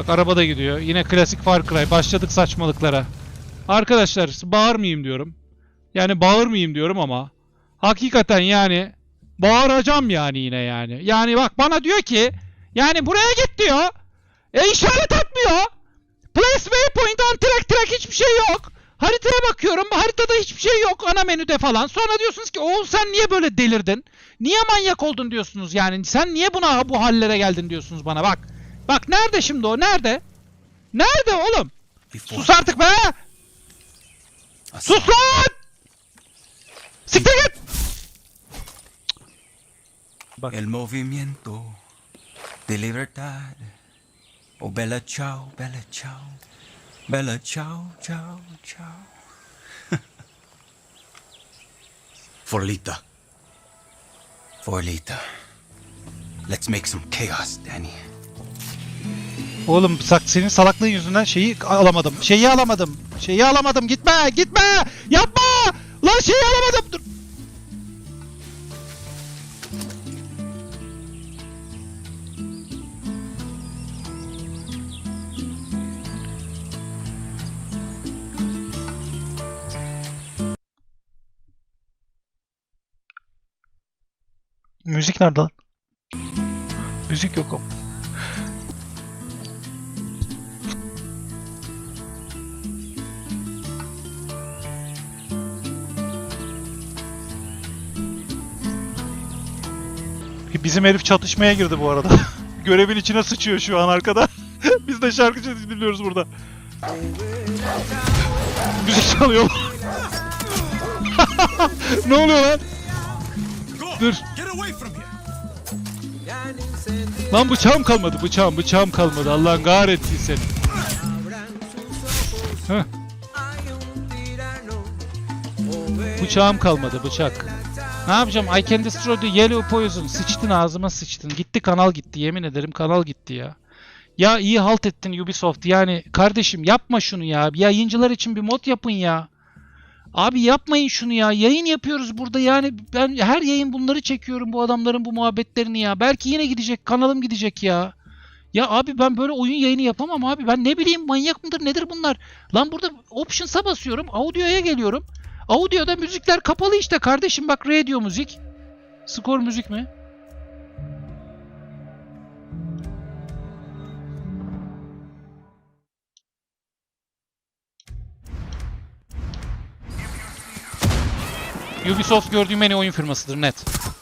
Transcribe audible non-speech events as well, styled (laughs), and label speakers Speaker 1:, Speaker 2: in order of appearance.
Speaker 1: Bak araba da gidiyor. Yine klasik Far Cry. Başladık saçmalıklara. Arkadaşlar bağırmayayım diyorum. Yani bağırmayayım diyorum ama hakikaten yani bağıracağım yani yine yani. Yani bak bana diyor ki yani buraya git diyor. E işaret atmıyor. Place waypoint on track track hiçbir şey yok. Haritaya bakıyorum haritada hiçbir şey yok ana menüde falan. Sonra diyorsunuz ki Oğuz sen niye böyle delirdin? Niye manyak oldun diyorsunuz yani. Sen niye buna bu hallere geldin diyorsunuz bana bak. Bak nerede şimdi o nerede? Nerede oğlum? Sus artık be! Sus lan! Siktir git! Bak.
Speaker 2: el movimiento de libertad. Oh, bella ciao, bella ciao. Bella ciao, ciao, ciao. (laughs) Forlita. Forlita. Let's make some chaos, Danny.
Speaker 1: Oğlum sak senin salaklığın yüzünden şeyi alamadım. Şeyi alamadım. Şeyi alamadım. Gitme, gitme! Yapma! Lan şeyi alamadım. Dur. Müzik nerede lan? Müzik yok ama. Bizim herif çatışmaya girdi bu arada. (laughs) Görevin içine sıçıyor şu an arkada. (laughs) Biz de şarkıcı dinliyoruz burada. (laughs) Müzik çalıyor. ne oluyor lan? Dur. Lan bıçağım kalmadı. Bıçağım, bıçağım kalmadı. Allah'ın kahretsin seni. Heh. Bıçağım kalmadı, bıçak. Ne yapacağım? I can destroy the yellow poison. Sıçtın ağzıma sıçtın. Gitti kanal gitti. Yemin ederim kanal gitti ya. Ya iyi halt ettin Ubisoft. Yani kardeşim yapma şunu ya. Yayıncılar için bir mod yapın ya. Abi yapmayın şunu ya. Yayın yapıyoruz burada yani. Ben her yayın bunları çekiyorum bu adamların bu muhabbetlerini ya. Belki yine gidecek. Kanalım gidecek ya. Ya abi ben böyle oyun yayını yapamam abi. Ben ne bileyim manyak mıdır nedir bunlar? Lan burada options'a basıyorum. Audio'ya geliyorum. Audio'da müzikler kapalı işte kardeşim. Bak radio müzik. Skor müzik mi? Ubisoft gördüğüm en iyi oyun firmasıdır net.